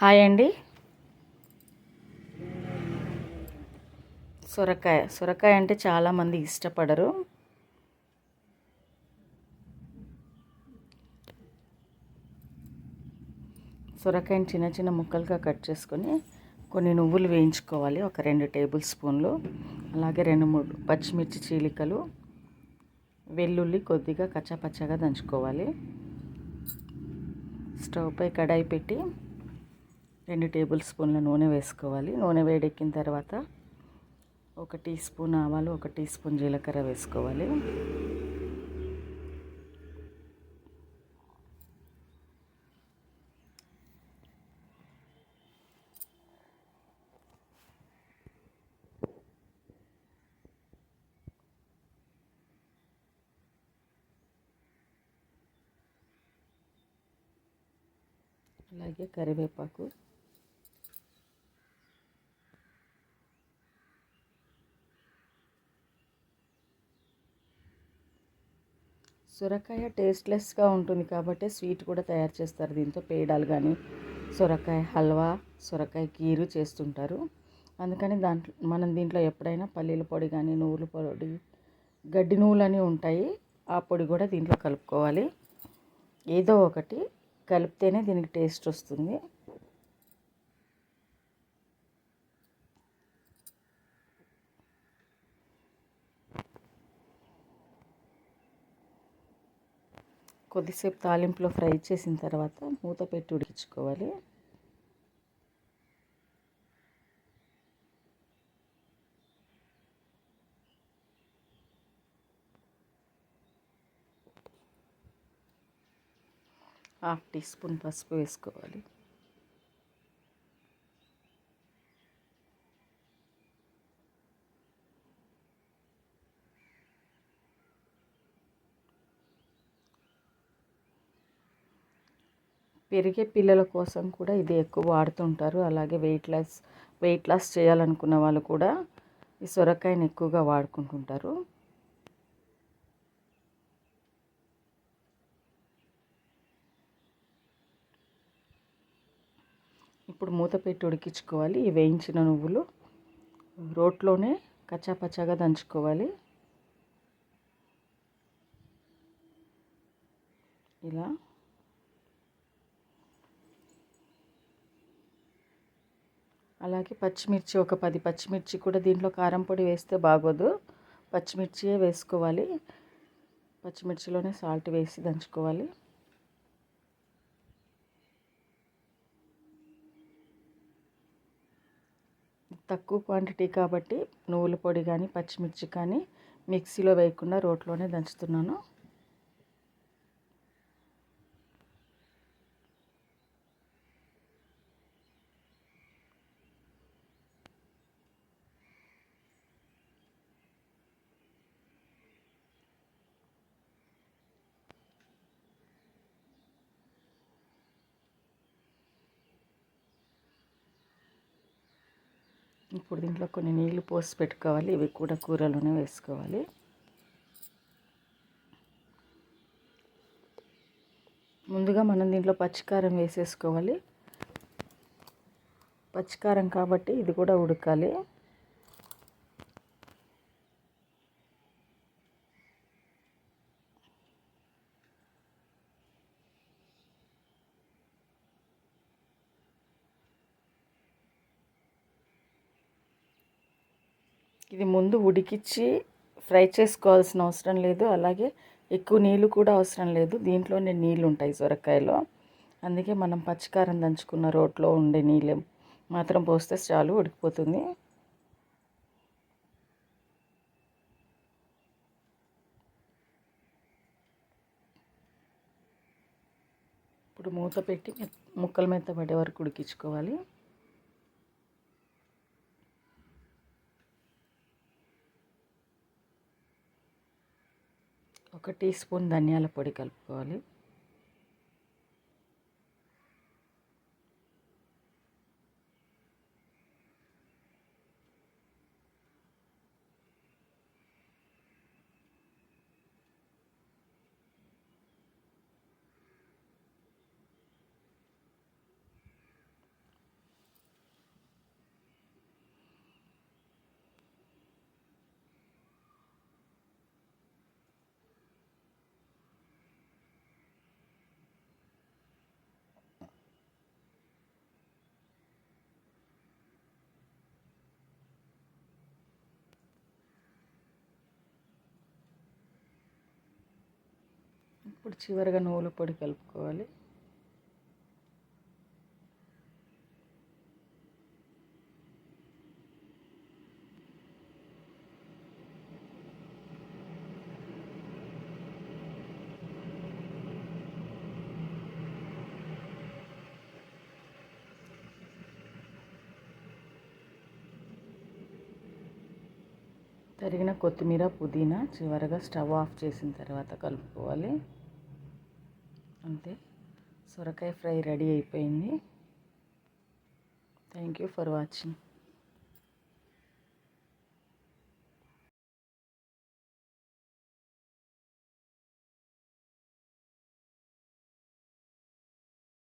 Hi అండి. సొరకాయ సొరకాయ అంటే చాలామంది ఇష్టపడరు. సొరకాయని చిన్న చిన్న ముక్కలుగా కట్ చేసుకొని కొన్ని నువ్వులు వేయించుకోవాలి ఒక రెండు టేబుల్ స్పూన్లు. అలాగే రెండు మూడు పచ్చిమిర్చి చీలికలు వెల్లుల్లి కొద్దిగా కచ్చపచ్చగా దంచుకోవాలి. స్టవ్ పై కడాయి పెట్టి రెండు టేబుల్ స్పూన్ల నూనె వేసుకోవాలి. నూనె వేడెక్కిన తర్వాత ఒక టీ స్పూన్ ఆవాలు ఒక టీ స్పూన్ జీలకర్ర వేసుకోవాలి. అలాగే కరివేపాకు సొరకాయ టేస్ట్లెస్గా ఉంటుంది కాబట్టి స్వీట్ కూడా తయారు చేస్తారు. దీంతో పేడాలు కానీ సొరకాయ హల్వా సొరకాయ కీరు చేస్తుంటారు. అందుకని దాంట్లో మనం దీంట్లో ఎప్పుడైనా పల్లీల పొడి కానీ నువ్వుల పొడి గడ్డి నువ్వులని ఉంటాయి ఆ పొడి కూడా దీంట్లో కలుపుకోవాలి. ఏదో ఒకటి కలిపితేనే దీనికి టేస్ట్ వస్తుంది. కొద్దిసేపు తాలింపులో ఫ్రై చేసిన తర్వాత మూత పెట్టి ఉడికించుకోవాలి. హాఫ్ టీ స్పూన్ పసుపు వేసుకోవాలి. పెరిగే పిల్లల కోసం కూడా ఇది ఎక్కువ వాడుతుంటారు. అలాగే వెయిట్ లాస్ వెయిట్ లాస్ చేయాలనుకున్న వాళ్ళు కూడా ఈ సొరకాయని ఎక్కువగా వాడుకుంటుంటారు. ఇప్పుడు మూత పెట్టి ఉడికించుకోవాలి. ఈ వేయించిన నువ్వులు రోట్లోనే కచ్చాపచ్చాగా దంచుకోవాలి. ఇలా అలాగే పచ్చిమిర్చి ఒక పది పచ్చిమిర్చి కూడా దీంట్లో కారం పొడి వేస్తే బాగోదు. పచ్చిమిర్చియే వేసుకోవాలి. పచ్చిమిర్చిలోనే సాల్ట్ వేసి దంచుకోవాలి. తక్కువ క్వాంటిటీ కాబట్టి నువ్వుల పొడి కానీ పచ్చిమిర్చి కానీ మిక్సీలో వేయకుండా రోట్లోనే దంచుతున్నాను. ఇప్పుడు దీంట్లో కొన్ని నీళ్ళు పోసి పెట్టుకోవాలి. ఇవి కూడా కూరలోనే వేసుకోవాలి. ముందుగా మనం దీంట్లో పచ్చికారం వేసేసుకోవాలి. పచ్చికారం కాబట్టి ఇది కూడా ఉడకాలి. ఇది ముందు ఉడికిచ్చి ఫ్రై చేసుకోవాల్సిన అవసరం లేదు. అలాగే ఎక్కువ నీళ్ళు కూడా అవసరం లేదు. దీంట్లోనే నీళ్ళు ఉంటాయి సొరకాయలో. అందుకే మనం పచ్చికారం దంచుకున్న రోట్లో ఉండే నీళ్ళు మాత్రం పోస్తే చాలు ఉడికిపోతుంది. ఇప్పుడు మూత పెట్టి ముక్కలు మెత్తబడే వరకు ఉడికించుకోవాలి. ఒక టీ స్పూన్ ధనియాల పొడి కలుపుకోవాలి. ఇప్పుడు చివరిగా నువ్వుల పొడి కలుపుకోవాలి. తరిగిన కొత్తిమీర పుదీనా చివరగా స్టవ్ ఆఫ్ చేసిన తర్వాత కలుపుకోవాలి. అంతే. సొరకాయ ఫ్రై రెడీ అయిపోయింది. Thank you for watching